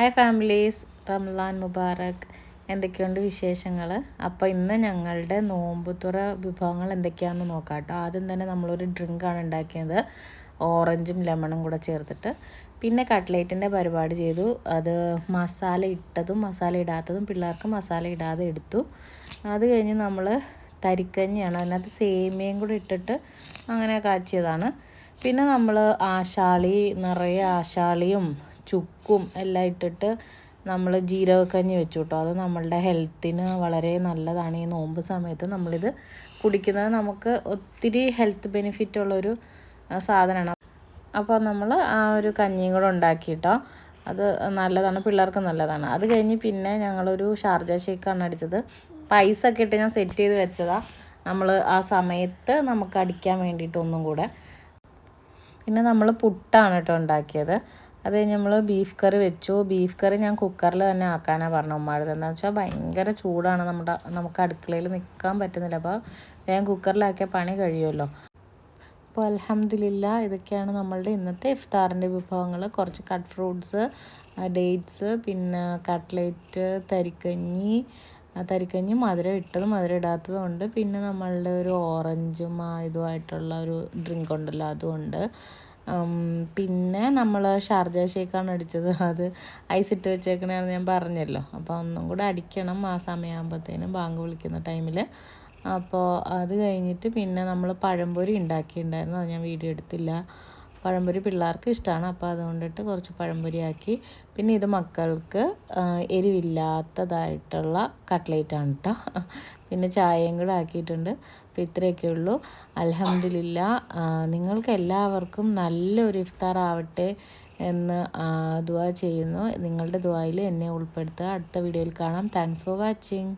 Hi families Ramadan Mubarak. എന്തൊക്കെയുണ്ട് വിശേഷങ്ങൾ അപ്പോൾ ഇന്ന് ഞങ്ങളുടെ നോമ്പുതുറ വിഭവങ്ങൾ എന്തൊക്കെയാണെന്ന് നോക്കാം കേട്ടോ ആദ്യം തന്നെ നമ്മളൊരു ഡ്രിങ്കാണ് ഉണ്ടാക്കിയത്. ഓറഞ്ചും ലെമണും കൂടെ ചേർത്തിട്ട്. പിന്നെ കട്ട്ലേറ്റിന്റെ പരിപാടി ചെയ്തു. അത് മസാല ഇട്ടതും മസാല ഇടാത്തതും പിള്ളേർക്ക് മസാല ഇടാതെ എടുത്തു. അത് കഴിഞ്ഞ് നമ്മൾ തരിക്കഞ്ഞിയാണ്. അതിനകത്ത് സേമിയയും കൂടെ ഇട്ടിട്ട് അങ്ങനെ കാച്ചിയതാണ്. പിന്നെ നമ്മൾ ആശാളി നിറയെ ആശാളിയും ചുക്കും എല്ലാം ഇട്ടിട്ട് നമ്മൾ ജീരകക്കഞ്ഞി വെച്ചു കേട്ടോ അത് നമ്മളുടെ ഹെൽത്തിന് വളരെ നല്ലതാണ്. ഈ നോമ്പ് സമയത്ത് നമ്മളിത് കുടിക്കുന്നത് നമുക്ക് ഒത്തിരി ഹെൽത്ത് ബെനിഫിറ്റ് ഉള്ളൊരു സാധനമാണ്. അപ്പോൾ നമ്മൾ ആ ഒരു കഞ്ഞിയും കൂടെ ഉണ്ടാക്കിയിട്ടോ അത് നല്ലതാണ് പിള്ളേർക്ക് നല്ലതാണ്. അത് കഴിഞ്ഞ് പിന്നെ ഞങ്ങളൊരു ഷാർജ ഷേക്കാണ് അടിച്ചത്. പൈസ ഒക്കെ ഇട്ട് ഞാൻ സെറ്റ് ചെയ്ത് വെച്ചതാണ് നമ്മൾ ആ സമയത്ത് നമുക്ക് അടിക്കാൻ വേണ്ടിയിട്ട് ഒന്നും കൂടെ. പിന്നെ നമ്മൾ പുട്ടാണ് കേട്ടോ ഉണ്ടാക്കിയത്. അത് കഴിഞ്ഞ് നമ്മൾ ബീഫ് കറി വെച്ചു. ബീഫ് കറി ഞാൻ കുക്കറിൽ തന്നെ ആക്കാനാണ് പറഞ്ഞു ഉമ്മാടത് എന്താണെന്ന് വെച്ചാൽ ഭയങ്കര ചൂടാണ് നമ്മുടെ നമുക്ക് അടുക്കളയിൽ നിൽക്കാൻ പറ്റുന്നില്ല. അപ്പോൾ വേഗം കുക്കറിലാക്കിയാൽ പണി കഴിയുമല്ലോ. അപ്പോൾ അലഹമ്മദില്ല ഇതൊക്കെയാണ് നമ്മളുടെ ഇന്നത്തെ ഇഫ്താറിന്റെ വിഭവങ്ങൾ കുറച്ച് കട്ട് ഫ്രൂട്ട്സ് ഡേറ്റ്സ് പിന്നെ കട്ട്ലേറ്റ് തരിക്കഞ്ഞി തരിക്കഞ്ഞി മധുരം ഇട്ടത് മധുരം ഇടാത്തതും ഉണ്ട്. പിന്നെ നമ്മളുടെ ഒരു ഓറഞ്ചും ഇതുമായിട്ടുള്ള ഒരു ഡ്രിങ്ക് ഉണ്ടല്ലോ അതുമുണ്ട് പിന്നെ നമ്മൾ ഷാർജ ഷേക്കാണ് അടിച്ചത്. അത് ഐസ് ഇട്ട് വെച്ചേക്കണെന്ന് ഞാൻ പറഞ്ഞല്ലോ. അപ്പോൾ ഒന്നും കൂടെ അടിക്കണം ആ സമയമാകുമ്പോഴത്തേനും ബാങ്ക് വിളിക്കുന്ന ടൈമിൽ അപ്പോൾ അത് കഴിഞ്ഞിട്ട് പിന്നെ നമ്മൾ പഴംപൊരി ഉണ്ടാക്കിയിട്ടുണ്ടായിരുന്നു അത് ഞാൻ വീഡിയോ എടുത്തില്ല. പഴംപൊരി പിള്ളേർക്ക് ഇഷ്ടമാണ് അപ്പോൾ അതുകൊണ്ടിട്ട് കുറച്ച് പഴംപൊരി ആക്കി പിന്നെ ഇത് മക്കൾക്ക് എരിവില്ലാത്തതായിട്ടുള്ള കട്ട്ലേറ്റാണ് കേട്ടോ പിന്നെ ചായയും കൂടെ ആക്കിയിട്ടുണ്ട്. അപ്പോൾ ഇത്രയൊക്കെ ഉള്ളൂ. അലഹമില്ല നിങ്ങൾക്ക് എല്ലാവർക്കും നല്ലൊരു ഇഫ്താർ ആവട്ടെ എന്ന് ദുവാ ചെയ്യുന്നു. നിങ്ങളുടെ ദുവായിൽ എന്നെ ഉൾപ്പെടുത്തുക. അടുത്ത വീഡിയോയിൽ കാണാം. Thanks for watching